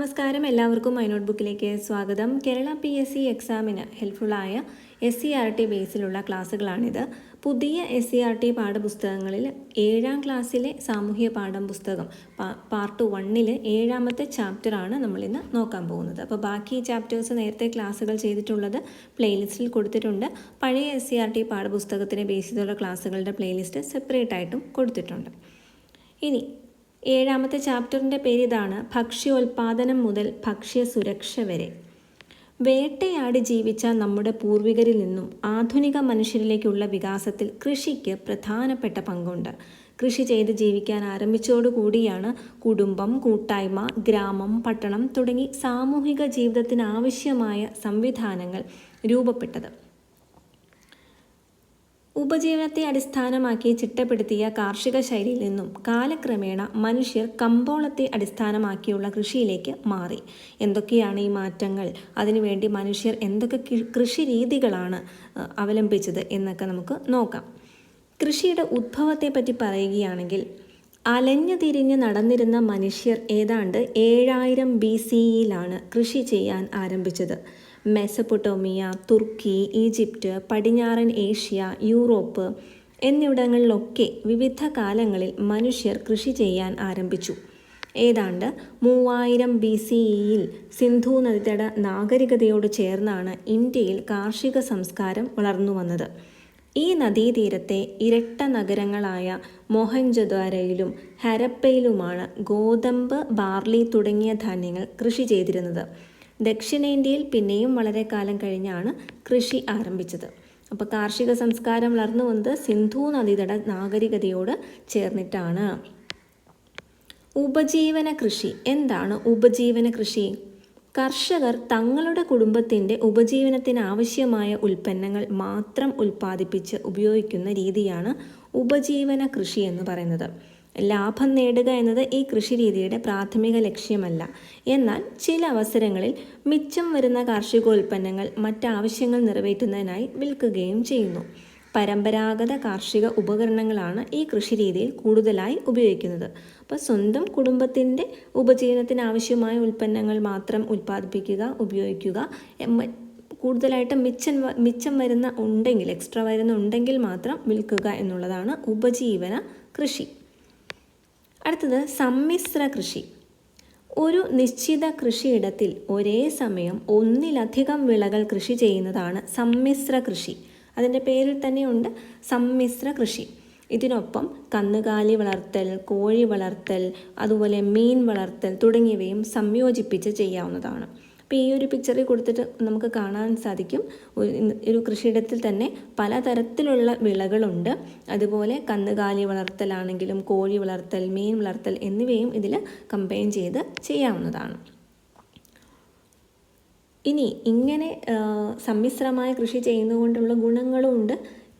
നമസ്കാരം. എല്ലാവർക്കും my not ബുക്കിലേക്ക് സ്വാഗതം. കേരള പി എസ് സി എക്സാമിന് ഹെൽപ്ഫുള്ളായ എസ് സി ആർ ടി ബേസിലുള്ള ക്ലാസ്സുകളാണിത്. പുതിയ എസ് സി ആർ ടി പാഠപുസ്തകങ്ങളിൽ ഏഴാം ക്ലാസ്സിലെ സാമൂഹ്യ പാഠം പുസ്തകം പാർട്ട് വണ്ണിൽ ഏഴാമത്തെ ചാപ്റ്ററാണ് നമ്മളിന്ന് നോക്കാൻ പോകുന്നത്. അപ്പോൾ ബാക്കി ചാപ്റ്റേഴ്സ് നേരത്തെ ക്ലാസ്സുകൾ ചെയ്തിട്ടുള്ളത് പ്ലേലിസ്റ്റിൽ കൊടുത്തിട്ടുണ്ട്. പഴയ എസ് സി ആർ ടി പാഠപുസ്തകത്തിനെ ബേസ് ചെയ്തുള്ള ക്ലാസ്സുകളുടെ പ്ലേലിസ്റ്റ് സെപ്പറേറ്റ് ആയിട്ടും കൊടുത്തിട്ടുണ്ട്. ഇനി ഏഴാമത്തെ ചാപ്റ്ററിന്റെ പേര് ഇതാണ് ഭക്ഷ്യോൽപാദനം മുതൽ ഭക്ഷ്യ സുരക്ഷ വരെ. വേട്ടയാടി ജീവിച്ച നമ്മുടെ പൂർവികരിൽ നിന്നും ആധുനിക മനുഷ്യരിലേക്കുള്ള വികാസത്തിൽ കൃഷിക്ക് പ്രധാനപ്പെട്ട പങ്കുണ്ട്. കൃഷി ചെയ്ത് ജീവിക്കാൻ ആരംഭിച്ചതോടുകൂടിയാണ് കുടുംബം കൂട്ടായ്മ ഗ്രാമം പട്ടണം തുടങ്ങി സാമൂഹിക ജീവിതത്തിന് ആവശ്യമായ സംവിധാനങ്ങൾ രൂപപ്പെട്ടത്. ഉപജീവനത്തെ അടിസ്ഥാനമാക്കി ചിട്ടപ്പെടുത്തിയ കാർഷിക ശൈലിയിൽ നിന്നും കാലക്രമേണ മനുഷ്യർ കമ്പോളത്തെ അടിസ്ഥാനമാക്കിയുള്ള കൃഷിയിലേക്ക് മാറി. എന്തൊക്കെയാണ് ഈ മാറ്റങ്ങൾ? അതിനുവേണ്ടി മനുഷ്യർ എന്തൊക്കെ കൃഷി രീതികളാണ് അവലംബിച്ചത് എന്നൊക്കെ നമുക്ക് നോക്കാം. കൃഷിയുടെ ഉദ്ഭവത്തെ പറ്റി പറയുകയാണെങ്കിൽ അലഞ്ഞു തിരിഞ്ഞ് നടന്നിരുന്ന മനുഷ്യർ ഏതാണ്ട് ഏഴായിരം ബി സിയിലാണ് കൃഷി ചെയ്യാൻ ആരംഭിച്ചത്. മെസപ്പൊട്ടോമിയ തുർക്കി ഈജിപ്റ്റ് പടിഞ്ഞാറൻ ഏഷ്യ യൂറോപ്പ് എന്നിവിടങ്ങളിലൊക്കെ വിവിധ കാലങ്ങളിൽ മനുഷ്യർ കൃഷി ചെയ്യാൻ ആരംഭിച്ചു. ഏതാണ്ട് മൂവായിരം ബി സിഇയിൽ സിന്ധു നദീതട നാഗരികതയോട് ചേർന്നാണ് ഇന്ത്യയിൽ കാർഷിക സംസ്കാരം വളർന്നു വന്നത്. ഈ നദീതീരത്തെ ഇരട്ട നഗരങ്ങളായ മൊഹൻജദ്വാരയിലും ഹരപ്പയിലുമാണ് ഗോതമ്പ് ബാർലി തുടങ്ങിയ ധാന്യങ്ങൾ കൃഷി ചെയ്തിരുന്നത്. ദക്ഷിണേന്ത്യയിൽ പിന്നെയും വളരെ കാലം കഴിഞ്ഞാണ് കൃഷി ആരംഭിച്ചത്. അപ്പോൾ കാർഷിക സംസ്കാരം വളർന്നു വന്നത് സിന്ധു നദീതട നാഗരികതയോട് ചേർന്നിട്ടാണ്. ഉപജീവന കൃഷി. എന്താണ് ഉപജീവന കൃഷി? കർഷകർ തങ്ങളുടെ കുടുംബത്തിന്റെ ഉപജീവനത്തിന് ആവശ്യമായ ഉൽപ്പന്നങ്ങൾ മാത്രം ഉൽപ്പാദിപ്പിച്ച് ഉപയോഗിക്കുന്ന രീതിയാണ് ഉപജീവന കൃഷി എന്ന് പറയുന്നത്. ലാഭം നേടുക എന്നത് ഈ കൃഷി രീതിയുടെ പ്രാഥമിക ലക്ഷ്യമല്ല. എന്നാൽ ചില അവസരങ്ങളിൽ മിച്ചം വരുന്ന കാർഷികോൽപ്പന്നങ്ങൾ മറ്റാവശ്യങ്ങൾ നിറവേറ്റുന്നതിനായി വിൽക്കുകയും ചെയ്യുന്നു. പരമ്പരാഗത കാർഷിക ഉപകരണങ്ങളാണ് ഈ കൃഷി രീതിയിൽ കൂടുതലായി ഉപയോഗിക്കുന്നത്. അപ്പോൾ സ്വന്തം കുടുംബത്തിന്റെ ഉപജീവനത്തിന് ആവശ്യമായ ഉൽപ്പന്നങ്ങൾ മാത്രം ഉൽപ്പാദിപ്പിക്കുക ഉപയോഗിക്കുക കൂടുതലായിട്ട് മിച്ചം മിച്ചം വരുന്ന ഉണ്ടെങ്കിൽ എക്സ്ട്രാ വരുന്ന ഉണ്ടെങ്കിൽ മാത്രം വിൽക്കുക എന്നുള്ളതാണ് ഉപജീവന കൃഷി. അടുത്തത് സമ്മിശ്ര കൃഷി. ഒരു നിശ്ചിത കൃഷിയിടത്തിൽ ഒരേ സമയം ഒന്നിലധികം വിളകൾ കൃഷി ചെയ്യുന്നതാണ് സമ്മിശ്ര കൃഷി. അതിന്റെ പേരിൽ തന്നെയുണ്ട് സമ്മിശ്ര കൃഷി. ഇതിനൊപ്പം കന്നുകാലി വളർത്തൽ കോഴി വളർത്തൽ അതുപോലെ മീൻ വളർത്തൽ തുടങ്ങിയവയും സംയോജിപ്പിച്ച് ചെയ്യാവുന്നതാണ്. അപ്പോൾ ഈ ഒരു പിക്ചറിൽ കൊടുത്തിട്ട് നമുക്ക് കാണാൻ സാധിക്കും. ഒരു കൃഷിയിടത്തിൽ തന്നെ പലതരത്തിലുള്ള വിളകളുണ്ട്. അതുപോലെ കന്നുകാലി വളർത്തലാണെങ്കിലും കോഴി വളർത്തൽ മീൻ വളർത്തൽ എന്നിവയും ഇതിൽ കമ്പൈൻ ചെയ്ത് ചെയ്യാവുന്നതാണ്. ഇനി ഇങ്ങനെ സമ്മിശ്രമായ കൃഷി ചെയ്യുന്നതുകൊണ്ടുള്ള ഗുണങ്ങളും ഉണ്ട്.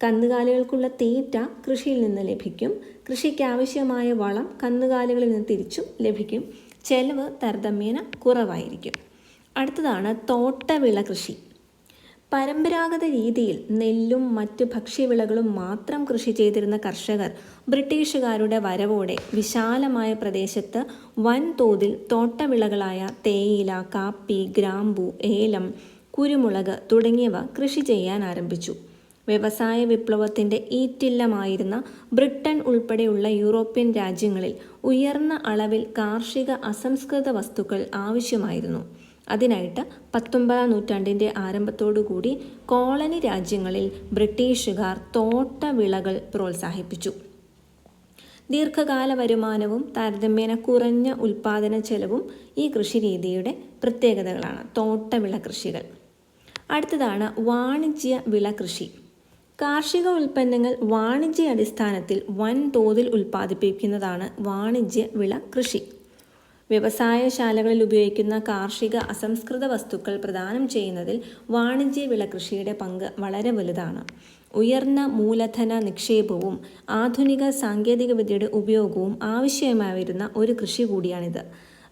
കന്നുകാലികൾക്കുള്ള തീറ്റ കൃഷിയിൽ നിന്ന് ലഭിക്കും. കൃഷിക്ക് ആവശ്യമായ വളം കന്നുകാലികളിൽ നിന്ന് തിരിച്ചും ലഭിക്കും. ചെലവ് താരതമ്യേന കുറവായിരിക്കും. അടുത്തതാണ് തോട്ടവിള കൃഷി. പരമ്പരാഗത രീതിയിൽ നെല്ലും മറ്റു ഭക്ഷ്യവിളകളും മാത്രം കൃഷി ചെയ്തിരുന്ന കർഷകർ ബ്രിട്ടീഷുകാരുടെ വരവോടെ വിശാലമായ പ്രദേശത്ത് വൻതോതിൽ തോട്ടവിളകളായ തേയില കാപ്പി ഗ്രാമ്പു ഏലം കുരുമുളക് തുടങ്ങിയവ കൃഷി ചെയ്യാൻ ആരംഭിച്ചു. വ്യവസായ വിപ്ലവത്തിന്റെ ഈറ്റില്ലമായിരുന്ന ബ്രിട്ടൻ ഉൾപ്പെടെയുള്ള യൂറോപ്യൻ രാജ്യങ്ങളിൽ ഉയർന്ന അളവിൽ കാർഷിക അസംസ്കൃത വസ്തുക്കൾ ആവശ്യമായിരുന്നു. അതിനായിട്ട് പത്തൊമ്പതാം നൂറ്റാണ്ടിന്റെ ആരംഭത്തോടുകൂടി കോളനി രാജ്യങ്ങളിൽ ബ്രിട്ടീഷുകാർ തോട്ടവിളകൾ പ്രോത്സാഹിപ്പിച്ചു. ദീർഘകാല വരുമാനവും താരതമ്യേന കുറഞ്ഞ ഉൽപാദന ചെലവും ഈ കൃഷിരീതിയുടെ പ്രത്യേകതകളാണ് തോട്ടവിള കൃഷികൾ. അടുത്തതാണ് വാണിജ്യ വിള കൃഷി. കാർഷിക ഉൽപ്പന്നങ്ങൾ വാണിജ്യ അടിസ്ഥാനത്തിൽ വൻതോതിൽ ഉൽപ്പാദിപ്പിക്കുന്നതാണ് വാണിജ്യ വിള കൃഷി. വ്യവസായശാലകളിൽ ഉപയോഗിക്കുന്ന കാർഷിക അസംസ്കൃത വസ്തുക്കൾ പ്രദാനം ചെയ്യുന്നതിൽ വാണിജ്യ വിള കൃഷിയുടെ പങ്ക് വളരെ വലുതാണ്. ഉയർന്ന മൂലധന നിക്ഷേപവും ആധുനിക സാങ്കേതികവിദ്യയുടെ ഉപയോഗവും ആവശ്യമായി വരുന്ന ഒരു കൃഷി കൂടിയാണിത്.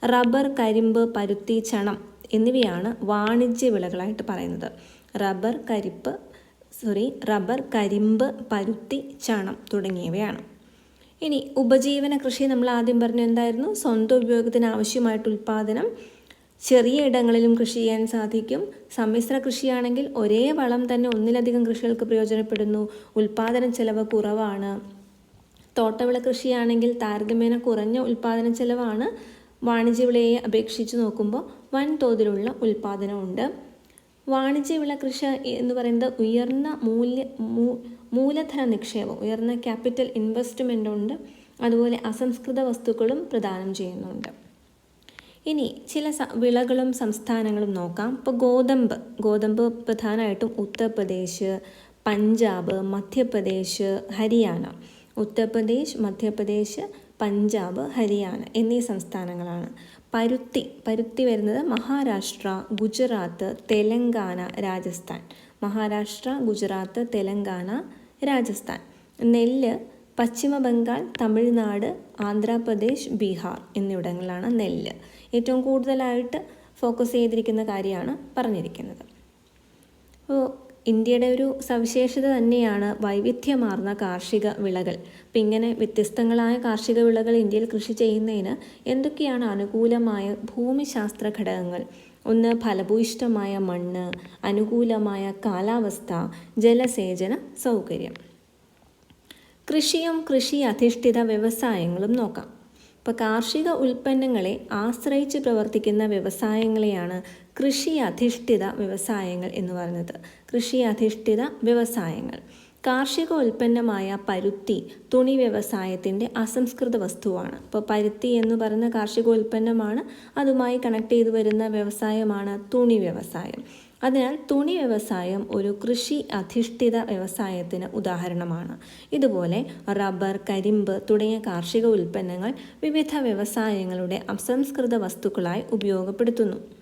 റബ്ബർ കരിമ്പ് പരുത്തി ചണം എന്നിവയാണ് വാണിജ്യ വിളകളായിട്ട് പറയുന്നത്. റബ്ബർ കരിപ്പ് സോറി റബ്ബർ കരിമ്പ് പരുത്തി ചണം തുടങ്ങിയവയാണ്. ഇനി ഉപജീവന കൃഷി നമ്മൾ ആദ്യം പറഞ്ഞു എന്തായിരുന്നു? സ്വന്തം ഉപയോഗത്തിന് ആവശ്യമായിട്ട് ഉൽപ്പാദനം ചെറിയ ഇടങ്ങളിലും കൃഷി ചെയ്യാൻ സാധിക്കും. സമ്മിശ്ര കൃഷിയാണെങ്കിൽ ഒരേ വളം തന്നെ ഒന്നിലധികം കൃഷികൾക്ക് പ്രയോജനപ്പെടുന്നു. ഉൽപാദന ചെലവ് കുറവാണ്. തോട്ടവിള കൃഷിയാണെങ്കിൽ താരതമ്യേന കുറഞ്ഞ ഉൽപാദന ചെലവാണ്. വാണിജ്യവിളയെ അപേക്ഷിച്ച് നോക്കുമ്പോൾ വൻതോതിലുള്ള ഉൽപാദനമുണ്ട്. വാണിജ്യവിള കൃഷി എന്ന് പറയുന്നത് ഉയർന്ന മൂല്യ മൂലധന നിക്ഷേപം ഉയർന്ന ക്യാപിറ്റൽ ഇൻവെസ്റ്റ്മെന്റ് ഉണ്ട്. അതുപോലെ അസംസ്കൃത വസ്തുക്കളും പ്രദാനം ചെയ്യുന്നുണ്ട്. ഇനി ചില വിളകളും സംസ്ഥാനങ്ങളും നോക്കാം. ഇപ്പോൾ ഗോതമ്പ് ഗോതമ്പ് പ്രധാനമായിട്ടും ഉത്തർപ്രദേശ് പഞ്ചാബ് മധ്യപ്രദേശ് ഹരിയാന. ഉത്തർപ്രദേശ് മധ്യപ്രദേശ് പഞ്ചാബ് ഹരിയാന എന്നീ സംസ്ഥാനങ്ങളാണ്. പരുത്തി പരുത്തി വരുന്നത് മഹാരാഷ്ട്ര ഗുജറാത്ത് തെലങ്കാന രാജസ്ഥാൻ. മഹാരാഷ്ട്ര ഗുജറാത്ത് തെലങ്കാന രാജസ്ഥാൻ. നെല്ല് പശ്ചിമ ബംഗാൾ തമിഴ്നാട് ആന്ധ്രാപ്രദേശ് ബീഹാർ എന്നിവിടങ്ങളിലാണ് നെല്ല്. ഏറ്റവും കൂടുതലായിട്ട് ഫോക്കസ് ചെയ്തിരിക്കുന്ന കാര്യമാണ് പറഞ്ഞിരിക്കുന്നത്. അപ്പോൾ ഇന്ത്യയുടെ ഒരു സവിശേഷത തന്നെയാണ് വൈവിധ്യമാർന്ന കാർഷിക വിളകൾ. അപ്പം ഇങ്ങനെ വ്യത്യസ്തങ്ങളായ കാർഷിക വിളകൾ ഇന്ത്യയിൽ കൃഷി ചെയ്യുന്നതിന് എന്തൊക്കെയാണ് അനുകൂലമായ ഭൂമിശാസ്ത്ര ഘടകങ്ങൾ? ഒന്ന് ഫലഭൂയിഷ്ടമായ മണ്ണ് അനുകൂലമായ കാലാവസ്ഥ ജലസേചന സൗകര്യം. കൃഷിയും കൃഷി അധിഷ്ഠിത വ്യവസായങ്ങളും നോക്കാം. ഇപ്പോൾ കാർഷിക ഉൽപ്പന്നങ്ങളെ ആശ്രയിച്ച് പ്രവർത്തിക്കുന്ന വ്യവസായങ്ങളെയാണ് കൃഷി അധിഷ്ഠിത വ്യവസായങ്ങൾ എന്ന് പറയുന്നത്. കൃഷി അധിഷ്ഠിത വ്യവസായങ്ങൾ. കാർഷിക ഉൽപ്പന്നമായ പരുത്തി തുണി വ്യവസായത്തിന്റെ അസംസ്കൃത വസ്തുവാണ്. ഇപ്പോൾ പരുത്തി എന്ന് പറയുന്ന കാർഷിക ഉൽപ്പന്നമാണ്. അതുമായി കണക്ട് ചെയ്തു വരുന്ന വ്യവസായമാണ് തുണി വ്യവസായം. അതിനാൽ തുണി വ്യവസായം ഒരു കൃഷി അധിഷ്ഠിത വ്യവസായത്തിന് ഉദാഹരണമാണ്. ഇതുപോലെ റബ്ബർ കരിമ്പ് തുടങ്ങിയ കാർഷിക ഉൽപ്പന്നങ്ങൾ വിവിധ വ്യവസായങ്ങളുടെ അസംസ്കൃത വസ്തുക്കളായി ഉപയോഗപ്പെടുത്തുന്നു.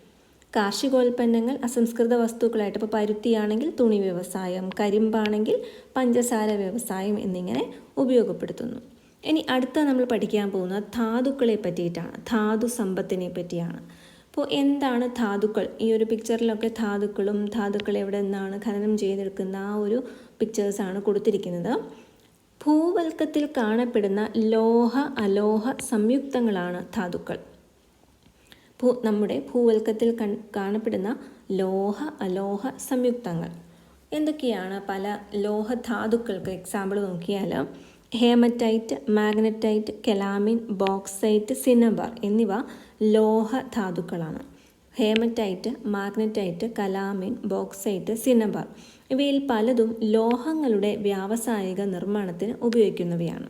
കാർഷികോൽപ്പന്നങ്ങൾ അസംസ്കൃത വസ്തുക്കളായിട്ട് ഇപ്പോൾ പരുത്തിയാണെങ്കിൽ തുണി വ്യവസായം കരിമ്പാണെങ്കിൽ പഞ്ചസാര വ്യവസായം എന്നിങ്ങനെ ഉപയോഗപ്പെടുത്തുന്നു. ഇനി അടുത്ത നമ്മൾ പഠിക്കാൻ പോകുന്നത് ധാതുക്കളെ പറ്റിയിട്ടാണ്. ധാതു സമ്പത്തിനെ പറ്റിയാണ്. അപ്പോൾ എന്താണ് ധാതുക്കൾ? ഈ ഒരു പിക്ചറിലൊക്കെ ധാതുക്കളും ധാതുക്കൾ എവിടെ നിന്നാണ് ഖനനം ചെയ്തെടുക്കുന്ന ആ ഒരു പിക്ചേഴ്സാണ് കൊടുത്തിരിക്കുന്നത്. ഭൂവൽക്കത്തിൽ കാണപ്പെടുന്ന ലോഹ അലോഹ സംയുക്തങ്ങളാണ് ധാതുക്കൾ. ഭൂ നമ്മുടെ ഭൂവൽക്കത്തിൽ കാണപ്പെടുന്ന ലോഹ അലോഹ സംയുക്തങ്ങൾ. എന്തൊക്കെയാണ് പല ലോഹധാതുക്കൾക്ക് എക്സാമ്പിൾ നോക്കിയാൽ hematite magnetite calamine bauxite cinnabar എന്നിവ ലോഹ ധാതുക്കളാണ്. Hematite magnetite calamine bauxite cinnabar ഇവയിൽ പലതും ലോഹങ്ങളുടെ വ്യാവസായിക നിർമ്മാണത്തിന് ഉപയോഗിക്കുന്നവയാണ്.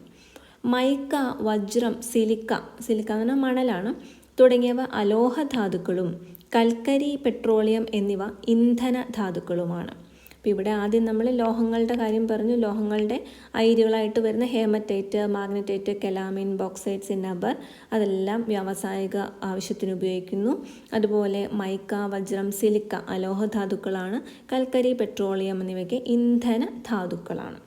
മൈക്ക വജ്രം സിലിക്ക സിലിക്ക എന്ന് പറഞ്ഞാൽ മണലാണ്. തുടങ്ങിയവ അലോഹ ധാതുക്കളും കൽക്കരി പെട്രോളിയം എന്നിവ ഇന്ധന ധാതുക്കളുമാണ് അപ്പോൾ ഇവിടെ ആദ്യം നമ്മൾ ലോഹങ്ങളുടെ കാര്യം പറഞ്ഞു. ലോഹങ്ങളുടെ അയിരുകളായിട്ട് വരുന്ന haematite magnetite calamine bauxite cinnabar അതെല്ലാം വ്യാവസായിക ആവശ്യത്തിന് ഉപയോഗിക്കുന്നു. അതുപോലെ മൈക്ക വജ്രം സിലിക്ക അലോഹ ധാതുക്കളാണ് കൽക്കരി പെട്രോളിയം എന്നിവയ്ക്ക് ഇന്ധന ധാതുക്കളാണ്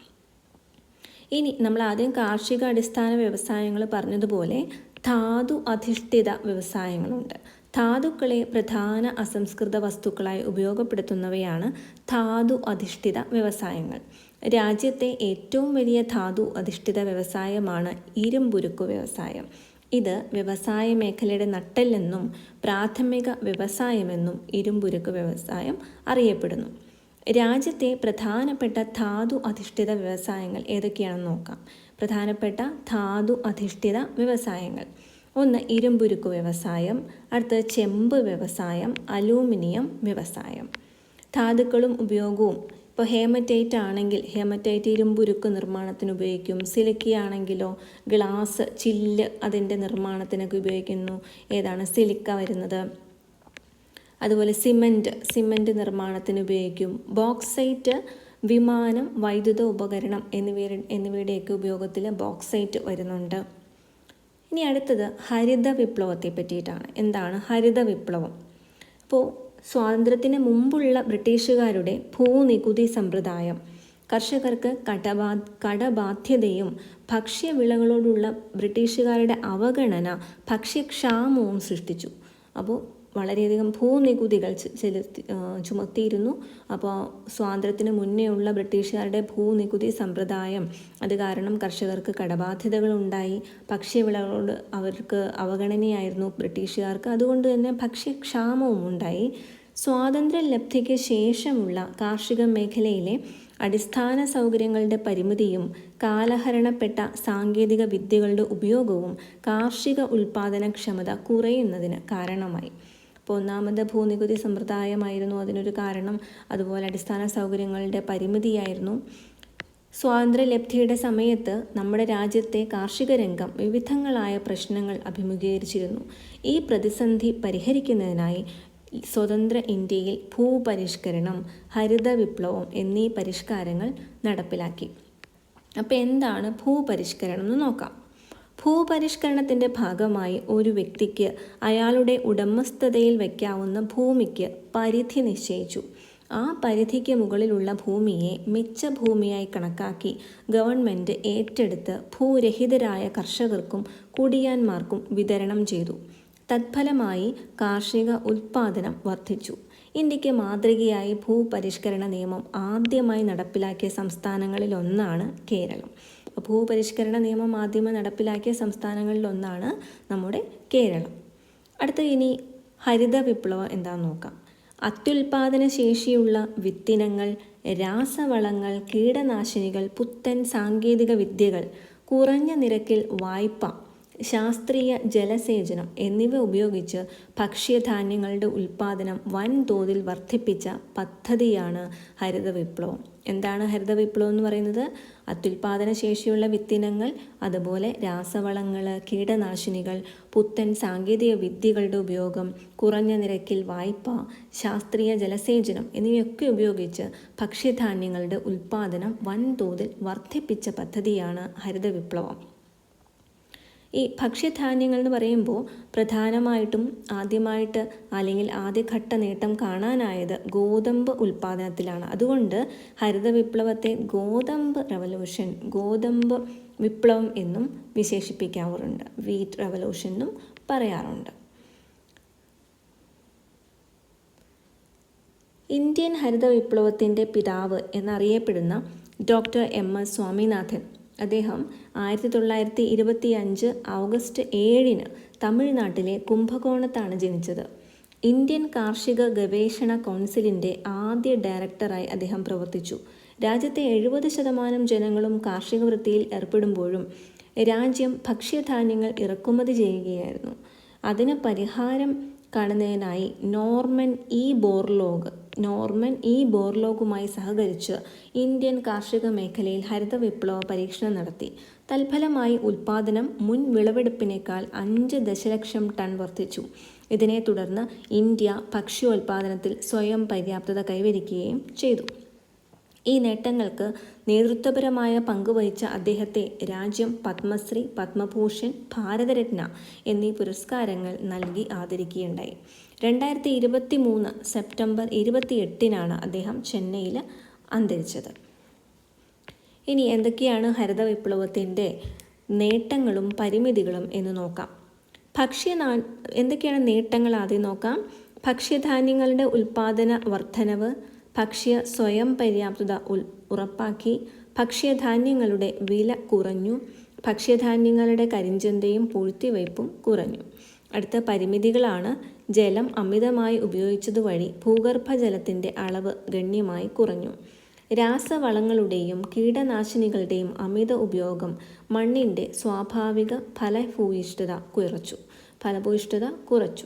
ഇനി നമ്മൾ ആദ്യം കാർഷിക അടിസ്ഥാന വ്യവസായങ്ങൾ പറഞ്ഞതുപോലെ ധാതു അധിഷ്ഠിത വ്യവസായങ്ങളുണ്ട്. ധാതുക്കളെ പ്രധാന അസംസ്കൃത വസ്തുക്കളായി ഉപയോഗപ്പെടുത്തുന്നവയാണ് ധാതു അധിഷ്ഠിത വ്യവസായങ്ങൾ. രാജ്യത്തെ ഏറ്റവും വലിയ ധാതു അധിഷ്ഠിത വ്യവസായമാണ് ഇരുമ്പുരുക്കു വ്യവസായം. ഇത് വ്യവസായ മേഖലയുടെ നട്ടെല്ലെന്നും പ്രാഥമിക വ്യവസായമെന്നും ഇരുമ്പുരുക്ക് വ്യവസായം അറിയപ്പെടുന്നു. രാജ്യത്തെ പ്രധാനപ്പെട്ട ധാതു അധിഷ്ഠിത വ്യവസായങ്ങൾ ഏതൊക്കെയാണെന്ന് നോക്കാം. പ്രധാനപ്പെട്ട ധാതു അധിഷ്ഠിത വ്യവസായങ്ങൾ. ഒന്ന് ഇരുമ്പുരുക്ക് വ്യവസായം. അടുത്ത് ചെമ്പ് വ്യവസായം. അലൂമിനിയം വ്യവസായം. ധാതുക്കളും ഉപയോഗവും. ഇപ്പോൾ ഹേമറ്റൈറ്റ് ആണെങ്കിൽ ഹേമറ്റൈറ്റ് ഇരുമ്പുരുക്ക് നിർമ്മാണത്തിന് ഉപയോഗിക്കും. സിലിക്കി ആണെങ്കിലോ ഗ്ലാസ് ചില്ല് അതിന്റെ നിർമ്മാണത്തിനൊക്കെ ഉപയോഗിക്കുന്നു. ഏതാണ്? സിലിക്ക വരുന്നത്. അതുപോലെ സിമന്റ് സിമന്റ് നിർമ്മാണത്തിന് ഉപയോഗിക്കും. ബോക്സൈറ്റ് വിമാനം വൈദ്യുത ഉപകരണം എന്നിവ എന്നിവയുടെയൊക്കെ ഉപയോഗത്തിൽ ബോക്സൈറ്റ് വരുന്നുണ്ട്. ഇനി അടുത്തത് ഹരിത വിപ്ലവത്തെ പറ്റിയിട്ടാണ്. എന്താണ് ഹരിത വിപ്ലവം? അപ്പോൾ സ്വാതന്ത്ര്യത്തിന് മുമ്പുള്ള ബ്രിട്ടീഷുകാരുടെ ഭൂനികുതി സമ്പ്രദായം കർഷകർക്ക് കടബാ കടബാധ്യതയും ഭക്ഷ്യവിളകളോടുള്ള ബ്രിട്ടീഷുകാരുടെ അവഗണന ഭക്ഷ്യക്ഷാമവും സൃഷ്ടിച്ചു. അപ്പോൾ വളരെയധികം ഭൂനികുതികൾ ചെലുത്തി ചുമത്തിയിരുന്നു. അപ്പോൾ സ്വാതന്ത്ര്യത്തിന് മുന്നേ ഉള്ള ബ്രിട്ടീഷുകാരുടെ ഭൂനികുതി സമ്പ്രദായം. അത് കാരണം കർഷകർക്ക് കടബാധ്യതകൾ ഉണ്ടായി. ഭക്ഷ്യവിളകളോട് അവർക്ക് അവഗണനയായിരുന്നു ബ്രിട്ടീഷുകാർക്ക്. അതുകൊണ്ട് തന്നെ ഭക്ഷ്യക്ഷാമവും ഉണ്ടായി. സ്വാതന്ത്ര്യ ലബ്ധിക്ക് ശേഷമുള്ള കാർഷിക മേഖലയിലെ അടിസ്ഥാന സൗകര്യങ്ങളുടെ പരിമിതിയും കാലഹരണപ്പെട്ട സാങ്കേതിക വിദ്യകളുടെ ഉപയോഗവും കാർഷിക ഉൽപാദനക്ഷമത കുറയുന്നതിന് കാരണമായി. അപ്പോൾ ഒന്നാമത് ഭൂനികുതി സമ്പ്രദായമായിരുന്നു അതിനൊരു കാരണം. അതുപോലെ അടിസ്ഥാന സൗകര്യങ്ങളുടെ പരിമിതിയായിരുന്നു. സ്വാതന്ത്ര്യലബ്ധിയുടെ സമയത്ത് നമ്മുടെ രാജ്യത്തെ കാർഷിക രംഗം വിവിധങ്ങളായ പ്രശ്നങ്ങൾ അഭിമുഖീകരിച്ചിരുന്നു. ഈ പ്രതിസന്ധി പരിഹരിക്കുന്നതിനായി സ്വതന്ത്ര ഇന്ത്യയിൽ ഭൂപരിഷ്കരണം ഹരിത വിപ്ലവം എന്നീ പരിഷ്കാരങ്ങൾ നടപ്പിലാക്കി. അപ്പോൾ എന്താണ് ഭൂപരിഷ്കരണം എന്ന് നോക്കാം. ഭൂപരിഷ്കരണത്തിന്റെ ഭാഗമായി ഒരു വ്യക്തിക്ക് അയാളുടെ ഉടമസ്ഥതയിൽ വയ്ക്കാവുന്ന ഭൂമിക്ക് പരിധി നിശ്ചയിച്ചു. ആ പരിധിക്ക് മുകളിലുള്ള ഭൂമിയെ മിച്ച ഭൂമിയായി കണക്കാക്കി ഗവൺമെന്റ് ഏറ്റെടുത്ത് ഭൂരഹിതരായ കർഷകർക്കും കുടിയാന്മാർക്കും വിതരണം ചെയ്തു. തത്ഫലമായി കാർഷിക ഉൽപ്പാദനം വർദ്ധിച്ചു. ഇന്ത്യയ്ക്ക് മാതൃകയായി ഭൂപരിഷ്കരണ നിയമം ആദ്യമായി നടപ്പിലാക്കിയ സംസ്ഥാനങ്ങളിലൊന്നാണ് കേരളം. ഭൂപരിഷ്കരണ നിയമം ആദ്യമേ നടപ്പിലാക്കിയ സംസ്ഥാനങ്ങളിലൊന്നാണ് നമ്മുടെ കേരളം. അടുത്ത ഇനി ഹരിത വിപ്ലവം എന്താണെന്ന് നോക്കാം. അത്യുൽപാദന ശേഷിയുള്ള വിത്തിനങ്ങൾ രാസവളങ്ങൾ കീടനാശിനികൾ പുത്തൻ സാങ്കേതിക വിദ്യകൾ കുറഞ്ഞ നിരക്കിൽ വായ്പ ശാസ്ത്രീയ ജലസേചനം എന്നിവ ഉപയോഗിച്ച് ഭക്ഷ്യധാന്യങ്ങളുടെ ഉൽപ്പാദനം വൻതോതിൽ വർദ്ധിപ്പിച്ച പദ്ധതിയാണ് ഹരിത വിപ്ലവം എന്താണ് ഹരിത വിപ്ലവം എന്ന് പറയുന്നത്? അത്യുൽപാദന ശേഷിയുള്ള വിത്തിനങ്ങൾ അതുപോലെ രാസവളങ്ങൾ കീടനാശിനികൾ പുത്തൻ സാങ്കേതിക വിദ്യകളുടെ ഉപയോഗം കുറഞ്ഞ നിരക്കിൽ വായ്പ ശാസ്ത്രീയ ജലസേചനം എന്നിവയൊക്കെ ഉപയോഗിച്ച് ഭക്ഷ്യധാന്യങ്ങളുടെ ഉൽപ്പാദനം വൻതോതിൽ വർദ്ധിപ്പിച്ച പദ്ധതിയാണ് ഹരിത വിപ്ലവം ഈ ഭക്ഷ്യധാന്യങ്ങൾ എന്ന് പറയുമ്പോൾ പ്രധാനമായിട്ടും ആദ്യമായിട്ട് അല്ലെങ്കിൽ ആദ്യഘട്ട നേട്ടം കാണാനായത് ഗോതമ്പ് ഉൽപ്പാദനത്തിലാണ് അതുകൊണ്ട് ഹരിത വിപ്ലവത്തെ ഗോതമ്പ് റവല്യൂഷൻ ഗോതമ്പ് വിപ്ലവം എന്നും വിശേഷിപ്പിക്കാറുണ്ട്. വീറ്റ് റവല്യൂഷൻ എന്നും പറയാറുണ്ട്. ഇന്ത്യൻ ഹരിത വിപ്ലവത്തിന്റെ പിതാവ് എന്നറിയപ്പെടുന്ന ഡോക്ടർ എം എസ് സ്വാമിനാഥൻ അദ്ദേഹം ആയിരത്തി തൊള്ളായിരത്തി ഇരുപത്തി അഞ്ച് ഓഗസ്റ്റ് ഏഴിന് തമിഴ്നാട്ടിലെ കുംഭകോണത്താണ് ജനിച്ചത്. ഇന്ത്യൻ കാർഷിക ഗവേഷണ കൗൺസിലിന്റെ ആദ്യ ഡയറക്ടറായി അദ്ദേഹം പ്രവർത്തിച്ചു. രാജ്യത്തെ എഴുപത് ശതമാനം ജനങ്ങളും കാർഷിക വൃത്തിയിൽ ഏർപ്പെടുമ്പോഴും രാജ്യം ഭക്ഷ്യധാന്യങ്ങൾ ഇറക്കുമതി ചെയ്യുകയായിരുന്നു. അതിന് പരിഹാരം കാണുന്നതിനായി Norman E Borlaug Norman E ബോർലോഗുമായി സഹകരിച്ച് ഇന്ത്യൻ കാർഷിക മേഖലയിൽ ഹരിത വിപ്ലവ പരീക്ഷണം നടത്തി. തൽഫലമായി ഉൽപാദനം മുൻ വിളവെടുപ്പിനേക്കാൾ അഞ്ച് ദശലക്ഷം ടൺ വർദ്ധിച്ചു. ഇതിനെ തുടർന്ന് ഇന്ത്യ ഭക്ഷ്യോൽപാദനത്തിൽ സ്വയം പര്യാപ്തത കൈവരിക്കുകയും ചെയ്തു. ഈ നേട്ടങ്ങൾക്ക് നേതൃത്വപരമായ പങ്കുവഹിച്ച അദ്ദേഹത്തെ രാജ്യം പത്മശ്രീ പത്മഭൂഷൺ ഭാരതരത്ന എന്നീ പുരസ്കാരങ്ങൾ നൽകി ആദരിക്കുകയുണ്ടായി. രണ്ടായിരത്തി ഇരുപത്തി മൂന്ന് സെപ്റ്റംബർ ഇരുപത്തി എട്ടിനാണ് അദ്ദേഹം ചെന്നൈയിൽ അന്തരിച്ചത്. ഇനി എന്തൊക്കെയാണ് ഹരിത വിപ്ലവത്തിന്റെ നേട്ടങ്ങളും പരിമിതികളും എന്ന് നോക്കാം. ഭക്ഷ്യ എന്തൊക്കെയാണ് നേട്ടങ്ങൾ ആദ്യം നോക്കാം? ഭക്ഷ്യധാന്യങ്ങളുടെ ഉൽപാദന വർധനവ് ഭക്ഷ്യ സ്വയം പര്യാപ്തത ഉറപ്പാക്കി. ഭക്ഷ്യധാന്യങ്ങളുടെ വില കുറഞ്ഞു. ഭക്ഷ്യധാന്യങ്ങളുടെ കരിഞ്ചന്തയും പൂഴ്ത്തിവയ്പും കുറഞ്ഞു. അടുത്ത പരിമിതികളാണ് ജലം അമിതമായി ഉപയോഗിച്ചതുവഴി ഭൂഗർഭജലത്തിന്റെ അളവ് ഗണ്യമായി കുറഞ്ഞു. രാസവളങ്ങളുടെയും കീടനാശിനികളുടെയും അമിത ഉപയോഗം മണ്ണിന്റെ സ്വാഭാവിക ഫലഭൂയിഷ്ഠത കുറച്ചു. ഫലഭൂയിഷ്ഠത കുറച്ചു.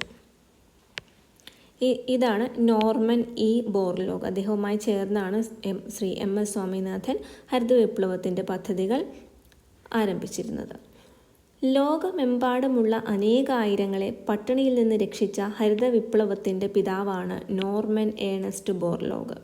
ഇതാണ് നോർമൻ ഇ ബോർലോഗ്. അദ്ദേഹവുമായി ചേർന്നാണ് ശ്രീ എം എസ് സ്വാമിനാഥൻ ഹരിത വിപ്ലവത്തിന്റെ പദ്ധതികൾ ആരംഭിച്ചിരുന്നത്. ലോകമെമ്പാടുമുള്ള അനേകായിരങ്ങളെ പട്ടിണിയിൽ നിന്ന് രക്ഷിച്ച ഹരിത വിപ്ലവത്തിന്റെ പിതാവാണ് നോർമൻ ഏണസ്റ്റ് ബോർലോഗ്.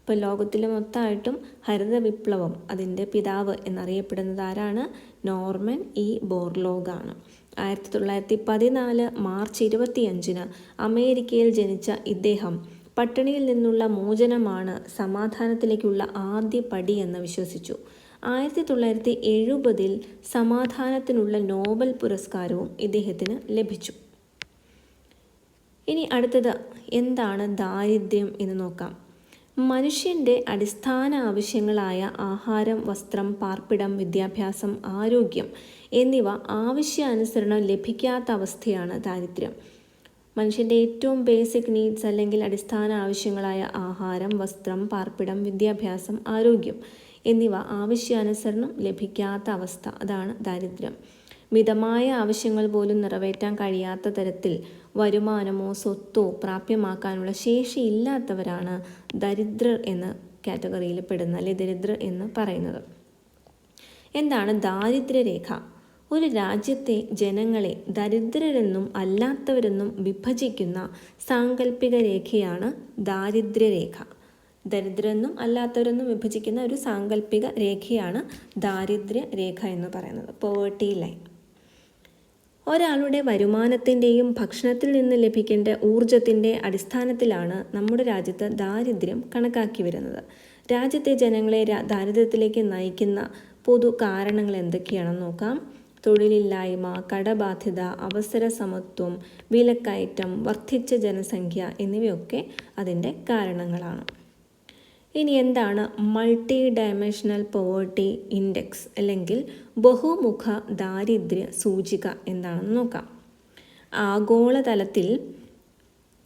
ഇപ്പോൾ ലോകത്തിൽ മൊത്തമായിട്ടും ഹരിത വിപ്ലവം അതിന്റെ പിതാവ് എന്നറിയപ്പെടുന്നത് ആരാണ്? നോർമൻ ഇ ബോർലോഗാണ്. ആയിരത്തി തൊള്ളായിരത്തി പതിനാല് മാർച്ച് ഇരുപത്തിയഞ്ചിന് അമേരിക്കയിൽ ജനിച്ച ഇദ്ദേഹം പട്ടിണിയിൽ നിന്നുള്ള മോചനമാണ് സമാധാനത്തിലേക്കുള്ള ആദ്യ പടി എന്ന് വിശ്വസിച്ചു. ആയിരത്തി തൊള്ളായിരത്തി എഴുപതിൽ സമാധാനത്തിനുള്ള നോബൽ പുരസ്കാരവും ഇദ്ദേഹത്തിന് ലഭിച്ചു. ഇനി അടുത്തത് എന്താണ് ദാരിദ്ര്യം എന്ന് നോക്കാം. മനുഷ്യന്റെ അടിസ്ഥാന ആവശ്യങ്ങളായ ആഹാരം വസ്ത്രം പാർപ്പിടം വിദ്യാഭ്യാസം ആരോഗ്യം എന്നിവ ആവശ്യാനുസരണം ലഭിക്കാത്ത അവസ്ഥയാണ് ദാരിദ്ര്യം. മനുഷ്യന്റെ ഏറ്റവും ബേസിക് നീഡ്സ് അല്ലെങ്കിൽ അടിസ്ഥാന ആവശ്യങ്ങളായ ആഹാരം വസ്ത്രം പാർപ്പിടം വിദ്യാഭ്യാസം ആരോഗ്യം എന്നിവ ആവശ്യാനുസരണം ലഭിക്കാത്ത അവസ്ഥ. അതാണ് ദാരിദ്ര്യം. മിതമായ ആവശ്യങ്ങൾ പോലും നിറവേറ്റാൻ കഴിയാത്ത തരത്തിൽ വരുമാനമോ സ്വത്തോ പ്രാപ്യമാക്കാനുള്ള ശേഷി ഇല്ലാത്തവരാണ് ദരിദ്രർ എന്ന കാറ്റഗറിയിൽ പെടുന്ന അല്ലെ ദരിദ്രർ എന്ന് പറയുന്നത്. എന്താണ് ദാരിദ്ര്യരേഖ? ഒരു രാജ്യത്തെ ജനങ്ങളെ ദരിദ്രരെന്നും അല്ലാത്തവരെന്നും വിഭജിക്കുന്ന സാങ്കല്പിക രേഖയാണ് ദാരിദ്ര്യരേഖ. ദരിദ്രരെന്നും അല്ലാത്തവരെന്നും വിഭജിക്കുന്ന ഒരു സാങ്കല്പിക രേഖയാണ് ദാരിദ്ര്യ രേഖ എന്ന് പറയുന്നത്. പോവേർട്ടി ലൈൻ ഒരാളുടെ വരുമാനത്തിന്റെയും ഭക്ഷണത്തിൽ നിന്ന് ലഭിക്കേണ്ട ഊർജത്തിന്റെ അടിസ്ഥാനത്തിലാണ് നമ്മുടെ രാജ്യത്ത് ദാരിദ്ര്യം കണക്കാക്കി വരുന്നത്. രാജ്യത്തെ ജനങ്ങളെ ദാരിദ്ര്യത്തിലേക്ക് നയിക്കുന്ന പൊതു കാരണങ്ങൾ എന്തൊക്കെയാണെന്ന് നോക്കാം. തൊഴിലില്ലായ്മ കടബാധ്യത അവസര സമത്വം വിലക്കയറ്റം വർദ്ധിച്ച ജനസംഖ്യ എന്നിവയൊക്കെ അതിന്റെ കാരണങ്ങളാണ്. ഇനി എന്താണ് മൾട്ടി ഡയമെൻഷണൽ പോവേർട്ടി ഇൻഡെക്സ് അല്ലെങ്കിൽ ബഹുമുഖ ദാരിദ്ര്യ സൂചിക എന്താണെന്ന് നോക്കാം. ആഗോളതലത്തിൽ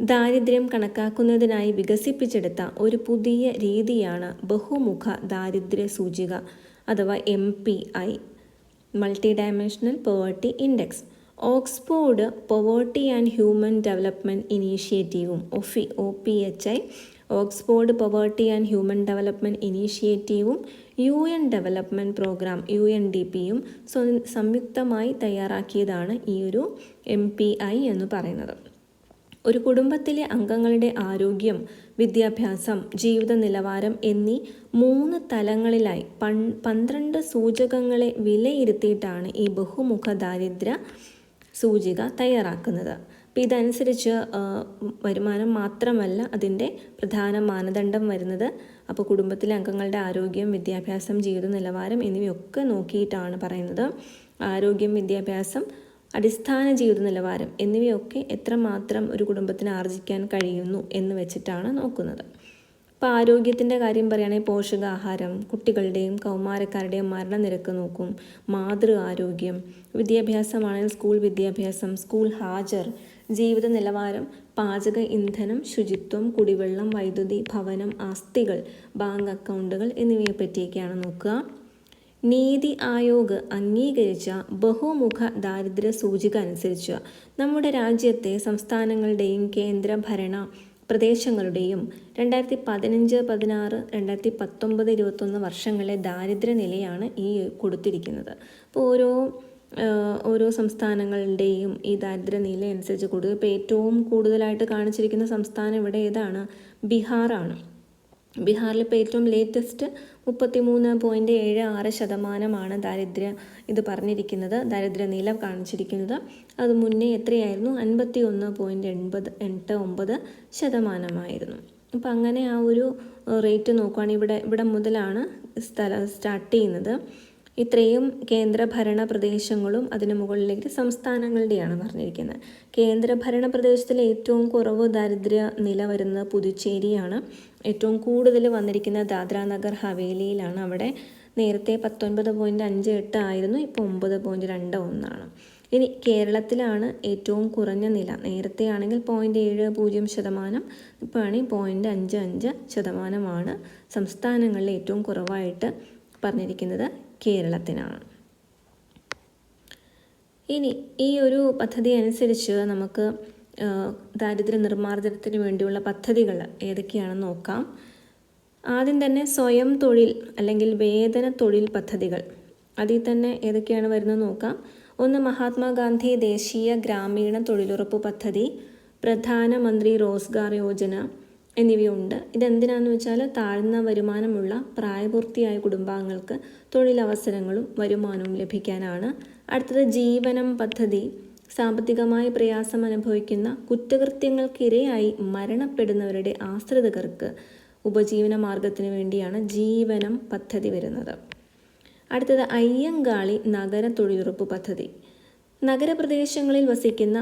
ദാരിദ്ര്യം കണക്കാക്കുന്നതിനായി വികസിപ്പിച്ചെടുത്ത ഒരു പുതിയ രീതിയാണ് ബഹുമുഖ ദാരിദ്ര്യ സൂചിക അഥവാ M P I multi dimensional poverty index Oxford poverty and human development ഇനീഷ്യേറ്റീവും ഒഫി O P H I Oxford poverty and human development ഇനീഷ്യേറ്റീവും U N development programme U N D പിയും സംയുക്തമായി തയ്യാറാക്കിയതാണ് ഈ ഒരു എം പി ഐ എന്ന് പറയുന്നത്. ഒരു കുടുംബത്തിലെ അംഗങ്ങളുടെ ആരോഗ്യം വിദ്യാഭ്യാസം ജീവിത നിലവാരം എന്നീ മൂന്ന് തലങ്ങളിലായി പൺ പന്ത്രണ്ട് സൂചകങ്ങളെ വിലയിരുത്തിയിട്ടാണ് ഈ ബഹുമുഖ ദാരിദ്ര്യ സൂചിക തയ്യാറാക്കുന്നത്. അപ്പോൾ ഇതനുസരിച്ച് വരുമാനം മാത്രമല്ല അതിന്റെ പ്രധാന മാനദണ്ഡം വരുന്നത്. അപ്പോൾ കുടുംബത്തിലെ അംഗങ്ങളുടെ ആരോഗ്യം വിദ്യാഭ്യാസം ജീവിത നിലവാരം എന്നിവയൊക്കെ നോക്കിയിട്ടാണ് പറയുന്നത്. ആരോഗ്യം വിദ്യാഭ്യാസം അടിസ്ഥാന ജീവിത നിലവാരം എന്നിവയൊക്കെ എത്രമാത്രം ഒരു കുടുംബത്തിന് ആർജിക്കാൻ കഴിയുന്നു എന്ന് വെച്ചിട്ടാണ് നോക്കുന്നത്. ഇപ്പോൾ ആരോഗ്യത്തിന്റെ കാര്യം പറയുകയാണെങ്കിൽ പോഷകാഹാരം കുട്ടികളുടെയും കൗമാരക്കാരുടെയും മരണനിരക്ക് നോക്കും മാതൃ ആരോഗ്യം വിദ്യാഭ്യാസമാണെങ്കിൽ സ്കൂൾ വിദ്യാഭ്യാസം സ്കൂൾ ഹാജർ ജീവിത നിലവാരം പാചക ഇന്ധനം ശുചിത്വം കുടിവെള്ളം വൈദ്യുതി ഭവനം ആസ്തികൾ ബാങ്ക് അക്കൗണ്ടുകൾ എന്നിവയെ പറ്റിയൊക്കെയാണ് നോക്കുക. നീതി ആയോഗ് അംഗീകരിച്ച ബഹുമുഖ ദാരിദ്ര്യ സൂചിക അനുസരിച്ച് നമ്മുടെ രാജ്യത്തെ സംസ്ഥാനങ്ങളുടെയും കേന്ദ്രഭരണ പ്രദേശങ്ങളുടെയും രണ്ടായിരത്തി പതിനഞ്ച് പതിനാറ് രണ്ടായിരത്തി പത്തൊമ്പത് ഇരുപത്തൊന്ന് വർഷങ്ങളിലെ ദാരിദ്ര്യ നിലയാണ് ഈ കൊടുത്തിരിക്കുന്നത്. അപ്പോൾ ഓരോ ഓരോ സംസ്ഥാനങ്ങളുടെയും ഈ ദാരിദ്ര്യ നില അനുസരിച്ച് കൂടുതൽ ഇപ്പോൾ ഏറ്റവും കൂടുതലായിട്ട് കാണിച്ചിരിക്കുന്ന സംസ്ഥാനം ഇവിടെ ഏതാണ്? ബീഹാറാണ്. ബീഹാറിൽ ഇപ്പോൾ ഏറ്റവും ലേറ്റസ്റ്റ് മുപ്പത്തി മൂന്ന് പോയിന്റ് ഏഴ് ആറ് ശതമാനമാണ് ദാരിദ്ര്യ ഇത് പറഞ്ഞിരിക്കുന്നത് ദാരിദ്ര്യ നില കാണിച്ചിരിക്കുന്നത്. അത് മുന്നേ എത്രയായിരുന്നു? അൻപത്തി ഒന്ന് പോയിന്റ് എൺപത് എട്ട് ഒമ്പത് ശതമാനമായിരുന്നു. അപ്പം അങ്ങനെ ആ ഒരു റേറ്റ് നോക്കുകയാണെങ്കിൽ ഇവിടെ ഇവിടെ മുതലാണ് സ്ഥലം സ്റ്റാർട്ട് ചെയ്യുന്നത്. ഇത്രയും കേന്ദ്രഭരണ പ്രദേശങ്ങളും അതിന് മുകളിലേക്ക് സംസ്ഥാനങ്ങളുടെയാണ് പറഞ്ഞിരിക്കുന്നത്. കേന്ദ്രഭരണ പ്രദേശത്തിലെ ഏറ്റവും കുറവ് ദാരിദ്ര്യ നില വരുന്നത് പുതുച്ചേരിയാണ് ഏറ്റവും കൂടുതൽ വന്നിരിക്കുന്ന ദാദ്ര നഗർ ഹവേലിയിലാണ്. അവിടെ നേരത്തെ പത്തൊൻപത് പോയിന്റ് അഞ്ച് എട്ട് ആയിരുന്നു ഇപ്പോൾ ഒമ്പത് പോയിന്റ് രണ്ട് ഒന്നാണ്. ഇനി കേരളത്തിലാണ് ഏറ്റവും കുറഞ്ഞ നില. നേരത്തെ ആണെങ്കിൽ പോയിന്റ് ഏഴ് പൂജ്യം ശതമാനം ഇപ്പോൾ ആണെങ്കിൽ പോയിന്റ് അഞ്ച് അഞ്ച് ശതമാനമാണ് സംസ്ഥാനങ്ങളിൽ ഏറ്റവും കുറവായിട്ട് പറഞ്ഞിരിക്കുന്നത്. കേരളത്തിനാണ്. ഇനി ഈ ഒരു പദ്ധതി അനുസരിച്ച് നമുക്ക് ദാരിദ്ര്യ നിർമ്മാർജനത്തിന് വേണ്ടിയുള്ള പദ്ധതികൾ ഏതൊക്കെയാണെന്ന് നോക്കാം. ആദ്യം തന്നെ സ്വയം തൊഴിൽ അല്ലെങ്കിൽ വേതന തൊഴിൽ പദ്ധതികൾ. അതിൽ തന്നെ ഏതൊക്കെയാണ് വരുന്നത് നോക്കാം. ഒന്ന് മഹാത്മാഗാന്ധി ദേശീയ ഗ്രാമീണ തൊഴിലുറപ്പ് പദ്ധതി പ്രധാനമന്ത്രി റോസ്ഗാർ യോജന എന്നിവയുണ്ട്. ഇതെന്തിനാന്ന് വെച്ചാൽ താഴ്ന്ന വരുമാനമുള്ള പ്രായപൂർത്തിയായ കുടുംബാംഗങ്ങൾക്ക് തൊഴിലവസരങ്ങളും വരുമാനവും ലഭിക്കാനാണ്. അടുത്തത് ജീവനം പദ്ധതി. സാമ്പത്തികമായി പ്രയാസം അനുഭവിക്കുന്ന കുറ്റകൃത്യങ്ങൾക്കിരയായി മരണപ്പെടുന്നവരുടെ ആശ്രിതകർക്ക് ഉപജീവന മാർഗത്തിന് വേണ്ടിയാണ് ജീവനം പദ്ധതി വരുന്നത്. അടുത്തത് അയ്യങ്കാളി നഗര തൊഴിലുറപ്പ് പദ്ധതി. നഗരപ്രദേശങ്ങളിൽ വസിക്കുന്ന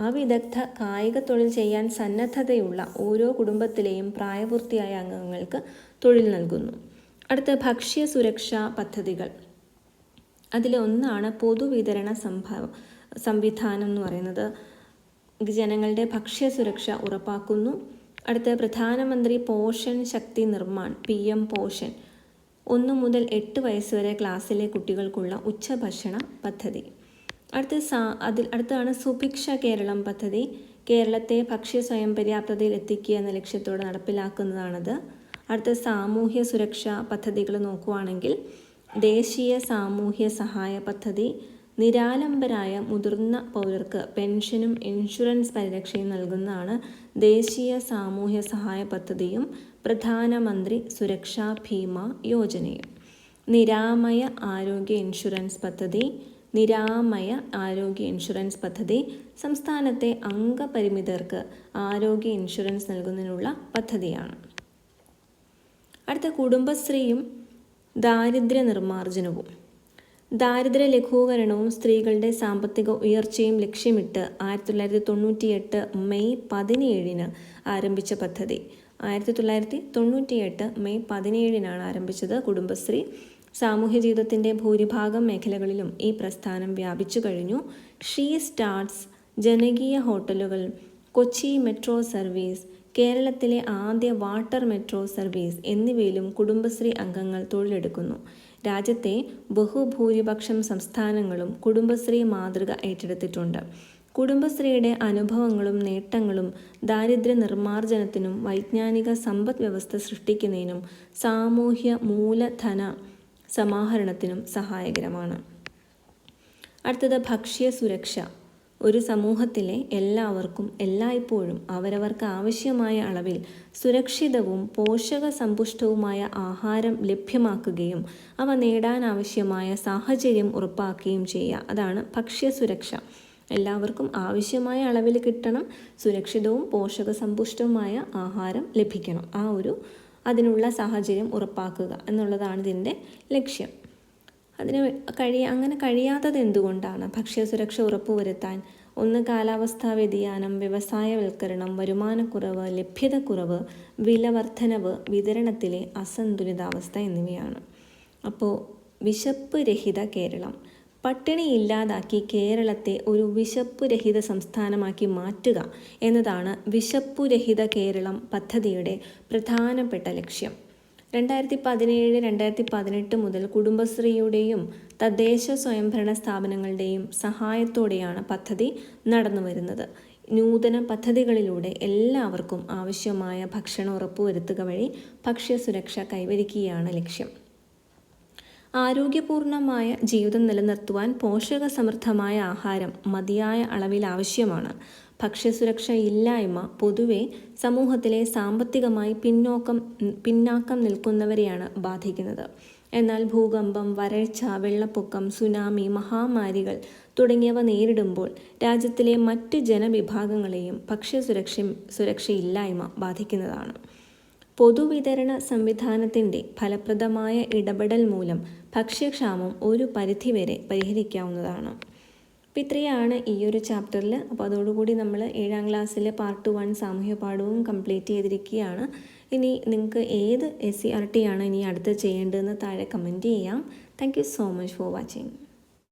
അവിദഗ്ധ കായിക തൊഴിൽ ചെയ്യാൻ സന്നദ്ധതയുള്ള ഓരോ കുടുംബത്തിലെയും പ്രായപൂർത്തിയായ അംഗങ്ങൾക്ക് തൊഴിൽ നൽകുന്നു. അടുത്ത ഭക്ഷ്യ സുരക്ഷാ പദ്ധതികൾ. അതിലൊന്നാണ് പൊതുവിതരണ സംഭവ സംവിധാനം എന്ന് പറയുന്നത്. ജനങ്ങളുടെ ഭക്ഷ്യ സുരക്ഷ ഉറപ്പാക്കുന്നു. അടുത്ത പ്രധാനമന്ത്രി പോഷൻ ശക്തി നിർമ്മാൺ പി എം പോഷൻ ഒന്ന് മുതൽ എട്ട് വയസ്സ് വരെ ക്ലാസ്സിലെ കുട്ടികൾക്കുള്ള ഉച്ചഭക്ഷണ പദ്ധതി. അടുത്ത സാ അതിൽ അടുത്താണ് സുഭിക്ഷ കേരളം പദ്ധതി. കേരളത്തെ ഭക്ഷ്യ സ്വയം പര്യാപ്തതയിൽ എത്തിക്കുക എന്ന ലക്ഷ്യത്തോടെ നടപ്പിലാക്കുന്നതാണത്. അടുത്ത സാമൂഹ്യ സുരക്ഷ പദ്ധതികൾ നോക്കുവാണെങ്കിൽ ദേശീയ സാമൂഹ്യ സഹായ പദ്ധതി നിരാലംബരായ മുതിർന്ന പൗരർക്ക് പെൻഷനും ഇൻഷുറൻസ് പരിരക്ഷയും നൽകുന്നതാണ് ദേശീയ സാമൂഹ്യ സഹായ പദ്ധതിയും പ്രധാനമന്ത്രി സുരക്ഷാ ഭീമ യോജനയും. നിരാമയ ആരോഗ്യ ഇൻഷുറൻസ് പദ്ധതി നിരാമയ ആരോഗ്യ ഇൻഷുറൻസ് പദ്ധതി സംസ്ഥാനത്തെ അംഗപരിമിതർക്ക് ആരോഗ്യ ഇൻഷുറൻസ് നൽകുന്നതിനുള്ള പദ്ധതിയാണ്. അടുത്ത കുടുംബശ്രീയും ദാരിദ്ര്യ നിർമ്മാർജനവും. ദാരിദ്ര്യ ലഘൂകരണവും സ്ത്രീകളുടെ സാമ്പത്തിക ഉയർച്ചയും ലക്ഷ്യമിട്ട് ആയിരത്തി തൊള്ളായിരത്തി തൊണ്ണൂറ്റിയെട്ട് മെയ് പതിനേഴിന് ആരംഭിച്ച പദ്ധതി. ആയിരത്തി തൊള്ളായിരത്തി തൊണ്ണൂറ്റിയെട്ട് മെയ് പതിനേഴിനാണ് ആരംഭിച്ചത് കുടുംബശ്രീ. സാമൂഹ്യ ജീവിതത്തിന്റെ ഭൂരിഭാഗം മേഖലകളിലും ഈ പ്രസ്ഥാനം വ്യാപിച്ചു കഴിഞ്ഞു. ഷീ സ്റ്റാർട്സ് ജനകീയ ഹോട്ടലുകൾ കൊച്ചി മെട്രോ സർവീസ് കേരളത്തിലെ ആദ്യ വാട്ടർ മെട്രോ സർവീസ് എന്നിവയിലും കുടുംബശ്രീ അംഗങ്ങൾ തൊഴിലെടുക്കുന്നു. രാജ്യത്തെ ബഹുഭൂരിപക്ഷം സംസ്ഥാനങ്ങളും കുടുംബശ്രീ മാതൃക ഏറ്റെടുത്തിട്ടുണ്ട്. കുടുംബശ്രീയുടെ അനുഭവങ്ങളും നേട്ടങ്ങളും ദാരിദ്ര്യ നിർമ്മാർജനത്തിനും വൈജ്ഞാനിക സമ്പദ് വ്യവസ്ഥ സൃഷ്ടിക്കുന്നതിനും സാമൂഹ്യ മൂലധന സമാഹരണത്തിനും സഹായകരമാണ്. അടുത്തത് ഭക്ഷ്യ സുരക്ഷ. ഒരു സമൂഹത്തിലെ എല്ലാവർക്കും എല്ലായ്പ്പോഴും അവരവർക്ക് ആവശ്യമായ അളവിൽ സുരക്ഷിതവും പോഷക സമ്പുഷ്ടവുമായ ആഹാരം ലഭ്യമാക്കുകയും അവ നേടാൻ ആവശ്യമായ സാഹചര്യം ഉറപ്പാക്കുകയും ചെയ്യുക. അതാണ് ഭക്ഷ്യ സുരക്ഷ. എല്ലാവർക്കും ആവശ്യമായ അളവിൽ കിട്ടണം സുരക്ഷിതവും പോഷക സമ്പുഷ്ടവുമായ ആഹാരം ലഭിക്കണം. ആ ഒരു അതിനുള്ള സാഹചര്യം ഉറപ്പാക്കുക എന്നുള്ളതാണ് ഇതിന്റെ ലക്ഷ്യം. അതിന് കഴിയ അങ്ങനെ കഴിയാത്തത് എന്തുകൊണ്ടാണ്? ഭക്ഷ്യസുരക്ഷ ഉറപ്പുവരുത്താൻ ഒന്ന് കാലാവസ്ഥാ വ്യതിയാനം വ്യവസായവൽക്കരണം വരുമാനക്കുറവ് ലഭ്യതക്കുറവ് വിലവർദ്ധനവ് വിതരണത്തിലെ അസന്തുലിതാവസ്ഥ എന്നിവയാണ്. അപ്പോൾ വിശപ്പ് രഹിത കേരളം. പട്ടിണി ഇല്ലാതാക്കി കേരളത്തെ ഒരു വിശപ്പുരഹിത സംസ്ഥാനമാക്കി മാറ്റുക എന്നതാണ് വിശപ്പുരഹിത കേരളം പദ്ധതിയുടെ പ്രധാനപ്പെട്ട ലക്ഷ്യം. രണ്ടായിരത്തി പതിനേഴ് രണ്ടായിരത്തി പതിനെട്ട് മുതൽ കുടുംബശ്രീയുടെയും തദ്ദേശ സ്വയംഭരണ സ്ഥാപനങ്ങളുടെയും സഹായത്തോടെയാണ് പദ്ധതി നടന്നു വരുന്നത്. നൂതന പദ്ധതികളിലൂടെ എല്ലാവർക്കും ആവശ്യമായ ഭക്ഷണം ഉറപ്പുവരുത്തുക വഴി ഭക്ഷ്യസുരക്ഷ കൈവരിക്കുകയാണ് ലക്ഷ്യം. ആരോഗ്യപൂർണമായ ജീവിതം നിലനിർത്തുവാൻ പോഷകസമൃദ്ധമായ ആഹാരം മതിയായ അളവിൽ ആവശ്യമാണ്. ഭക്ഷ്യസുരക്ഷ ഇല്ലായ്മ പൊതുവെ സമൂഹത്തിലെ സാമ്പത്തികമായി പിന്നോക്കം പിന്നാക്കം നിൽക്കുന്നവരെയാണ് ബാധിക്കുന്നത്. എന്നാൽ ഭൂകമ്പം വരൾച്ച വെള്ളപ്പൊക്കം സുനാമി മഹാമാരികൾ തുടങ്ങിയവ നേരിടുമ്പോൾ രാജ്യത്തിലെ മറ്റ് ജനവിഭാഗങ്ങളെയും ഭക്ഷ്യസുരക്ഷ സുരക്ഷയില്ലായ്മ ബാധിക്കുന്നതാണ്. പൊതുവിതരണ സംവിധാനത്തിന്റെ ഫലപ്രദമായ ഇടപെടൽ മൂലം ഭക്ഷ്യക്ഷാമം ഒരു പരിധിവരെ പരിഹരിക്കാവുന്നതാണ്. അപ്പോൾ ഇത്രയാണ് ഈ ഒരു ചാപ്റ്ററിൽ അപ്പോൾ അതോടുകൂടി നമ്മൾ ഏഴാം ക്ലാസ്സിലെ പാർട്ട് വൺ സാമൂഹ്യ പാഠവും കംപ്ലീറ്റ് ചെയ്തിരിക്കുകയാണ്. ഇനി നിങ്ങൾക്ക് ഏത് എസ് സി ആർ ടി ആണ് ഇനി അടുത്ത് ചെയ്യേണ്ടതെന്ന് താഴെ കമന്റ് ചെയ്യാം. Thank you so much for watching.